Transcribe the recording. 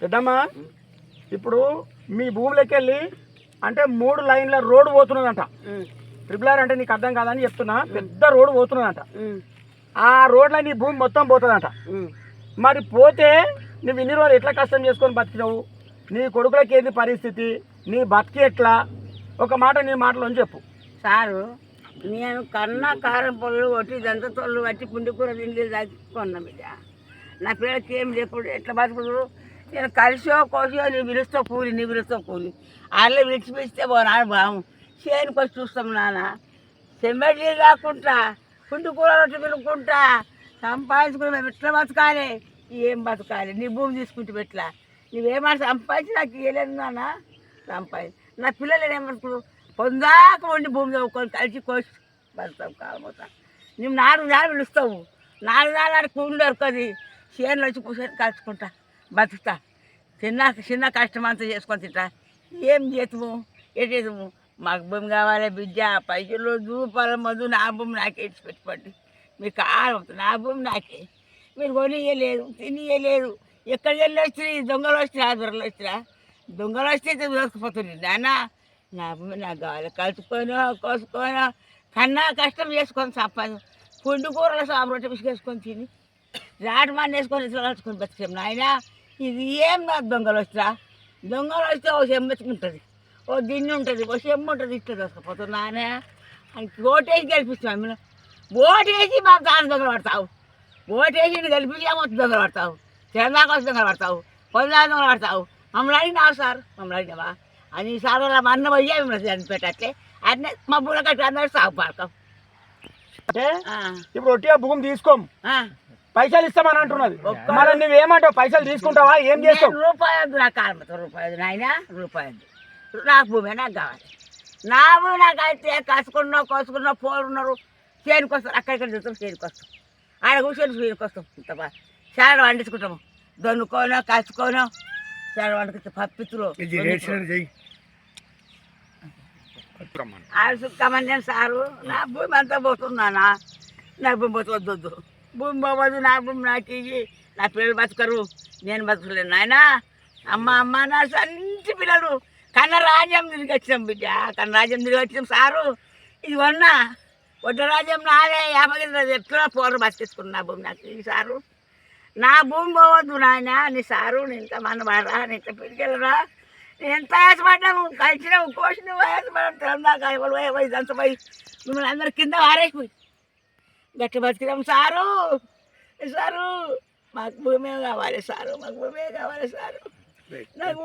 పెద్దమ్మా ఇప్పుడు మీ భూమిలోకి వెళ్ళి అంటే మూడు లైన్ల రోడ్డు పోతున్నదంట. ట్రిపుల్ ఆర్ అంటే నీకు అర్థం కాదని చెప్తున్నా. పెద్ద రోడ్డు పోతున్నదంట. ఆ రోడ్లో నీ భూమి మొత్తం పోతుందంట. మరి పోతే నువ్వు ఇన్ని రోజులు ఎట్లా కష్టం చేసుకొని బతికినావు? నీ కొడుకులకి ఏంది పరిస్థితి? నీ బతికి ఎట్లా? ఒక మాట నీ మాటలో చెప్పు. సారు నేను కన్నా కారం పొల్లు కొట్టి దంత తొల్లు పట్టి పుండి కూర తిండి దాచుకున్నా బిడ్డ. నా పిల్లలకి ఏం లేకుండా ఎట్లా బతుకుడు నేను కలిసో కోసో నీ పిలుస్తా కూలి నీ పిలుస్తా కూలి. అలా విడిచి పిలిస్తే పోనాడు బాము చేనుకి వచ్చి చూస్తాం నాన్న. సెమ్మెడ్లీ కాకుండా పుండి కూర రొట్టె పిలుకుంటా సంపాదించుకుని మేము ఎట్లా బతకాలి? ఏం బతకాలి? నీ భూమి తీసుకుంటే ఎట్లా? నువ్వేమన్నా సంపాదించి నాకు ఇవ్వలేదు నాన్న. సంపాదించి నా పిల్లలు ఏమనుకో పొందాక ఉండి భూమి చదువుకొని కలిసి కోసి బతుకుతాం కాకపోతా నువ్వు నాలుగు నాలుగు పిలుస్తావు నాలుగు నాలుగు కూలి దొరకది. చేనులో వచ్చి కూర్చొని కలుసుకుంటా. బతుకుతా. చిన్న చిన్న కష్టం అంతా చేసుకొని తింటా. ఏం చేతుము ఏ చేతుము మాకు భూమి కావాలి బిడ్డ పైసలు దూపాల మందు నా భూమి నాకే ఇచ్చి పెట్టుకోండి. మీకు కాలం నా భూమి నాకే. మీరు కొనియలేదు తినియలేదు. ఎక్కడికి వెళ్ళి వచ్చి దొంగలు వచ్చినా దొరలు వచ్చినా దొంగలు వస్తే దొరకపోతుంది. నాన్న నా భూమి నాకు కావాలి కలుసుకోనో కోసుకోనో. కన్నా కష్టం చేసుకొని సంపాదు పుండు కూరలు సాగు రొట్టె పిసుకేసుకొని తిని రాటు వేసుకొని ఇట్లా కలుసుకొని బతికాం. నాయనా ఇది ఏం నా దొంగలు వచ్చినా దొంగలు వస్తే ఓ చెమ్మెత్తుకుంటుంది ఓ దిన్ను ఉంటుంది ఓ చెమ్మ ఉంటుంది ఇట్లా దొరకపోతుంది నాయన ఓటేసి గెలిపిస్తాం మేము. ఓటేసి మా దాని దొంగలు పడతావు. ఓటేసి గెలిపించి మొత్తం దొంగలు పడతావు? తెలంగాణ వచ్చి దొంగలు పడతావు? పొందా దొంగలు పడతావు? మమ్మల్ని అడిగినావు సార్? మమ్మల్ని అడిగినావా? అని సార్ వాళ్ళ మా అన్న పోయే మిమ్మల్ని చనిపెట్టట్లే అన్నీ మా బుల్ల కట్టి అందరూ సాగు పడతాం ఇప్పుడు ఒట్టిగా భూమి తీసుకోం. పైసలు ఇస్తామని అంటున్నది. మరి నువ్వేమంటావు పైసలు తీసుకుంటావా? ఏం చేస్తావు? రూపాయి వద్దు నాకు కారణం రూపాయి వద్దు నాయన రూపాయి వద్దు నాకు భూమి నాకు కావాలి. నా భూమి నాకు అయితే కసుకున్నావు కోసుకున్నావు పోలు ఉన్నారు చేనుకు వస్తారు అక్కడిక్కడ చూస్తాం చేనుకు వస్తాం. ఆడ కూర్చొని చేనుకు వస్తాం. ఇంత చాలా వండించుకుంటాము దొన్నుకోనో కసుకోనో చాలా వండుకుంటాం పప్పితులు ఆడుచుక్కమని నేను సారు. నా భూమి అంతా పోతున్నానా నా భూమి పోతే వద్దొద్దు. భూమి పోవద్దు నా భూమి నాకు ఇవి నా పిల్లలు బతకరు నేను బతకలేను. నాయన అమ్మ అమ్మ నా సంచి పిల్లలు. కన్న రాజ్యం తిరిగి వచ్చినాం బిడ్డ. కన్న రాజ్యం తిరిగి వచ్చినాం సారు. ఇది వన్నా వడ్డ రాజ్యం నాదే యాభై ఎట్లా పోరు బతికించుకున్నా నా భూమి నాకు ఈ సారు. నా భూమి పోవద్దు నాయన నీ సారు నేను ఇంత మన నేను ఇంత పిలికెళ్ళరా నేను ఎంత ఆశపడ్డాము? కలిసినాము కోసినాము ఆశపడ్డాము. తెలంగాణ ఎవరు ఇదంతా పోయి మిమ్మల్ని అందరు కింద వారేసిపోయి. గట్టి బతికినాము సారు! సారు! మాకు భూమే కావాలి సారు మాకు భూమే కావాలి సారు. నాకు